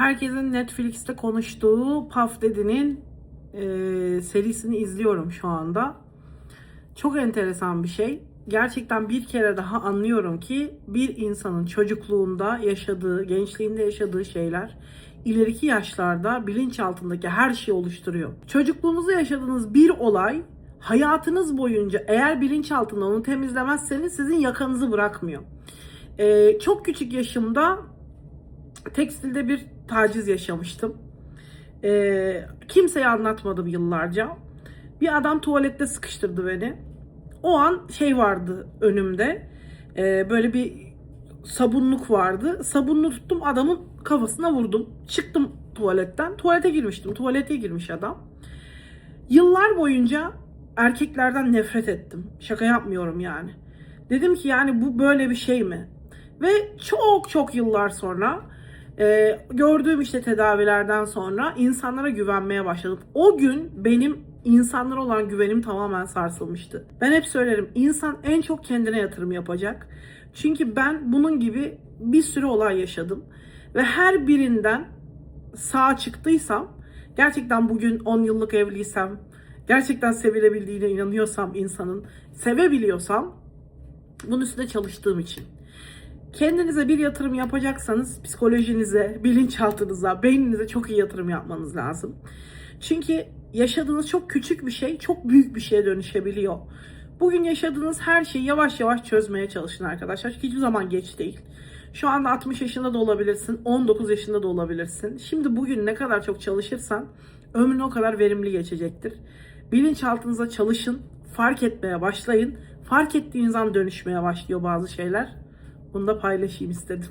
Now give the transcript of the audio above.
Herkesin Netflix'te konuştuğu Puff Daddy'nin e, serisini izliyorum şu anda. Çok enteresan bir şey. Gerçekten bir kere daha anlıyorum ki bir insanın çocukluğunda yaşadığı, gençliğinde yaşadığı şeyler ileriki yaşlarda bilinçaltındaki her şeyi oluşturuyor. Çocukluğunuzda yaşadığınız bir olay hayatınız boyunca eğer bilinçaltında onu temizlemezseniz sizin yakanızı bırakmıyor. Ee, çok küçük yaşımda tekstilde bir taciz yaşamıştım. Ee, kimseye anlatmadım yıllarca. Bir adam tuvalette sıkıştırdı beni. O an şey vardı önümde. Ee, böyle bir sabunluk vardı. Sabunlu tuttum adamın kafasına vurdum. Çıktım tuvaletten. Tuvalete girmiştim. Tuvalete girmiş adam. Yıllar boyunca erkeklerden nefret ettim. Şaka yapmıyorum yani. Dedim ki yani bu böyle bir şey mi? Ve çok çok yıllar sonra e, gördüğüm işte tedavilerden sonra insanlara güvenmeye başladım. O gün benim insanlara olan güvenim tamamen sarsılmıştı. Ben hep söylerim insan en çok kendine yatırım yapacak. Çünkü ben bunun gibi bir sürü olay yaşadım. Ve her birinden sağ çıktıysam, gerçekten bugün 10 yıllık evliysem, gerçekten sevilebildiğine inanıyorsam insanın, sevebiliyorsam bunun üstüne çalıştığım için. Kendinize bir yatırım yapacaksanız psikolojinize, bilinçaltınıza, beyninize çok iyi yatırım yapmanız lazım. Çünkü yaşadığınız çok küçük bir şey çok büyük bir şeye dönüşebiliyor. Bugün yaşadığınız her şeyi yavaş yavaş çözmeye çalışın arkadaşlar. Hiçbir zaman geç değil. Şu anda 60 yaşında da olabilirsin, 19 yaşında da olabilirsin. Şimdi bugün ne kadar çok çalışırsan ömrün o kadar verimli geçecektir. Bilinçaltınıza çalışın, fark etmeye başlayın. Fark ettiğiniz an dönüşmeye başlıyor bazı şeyler. Bunu da paylaşayım istedim.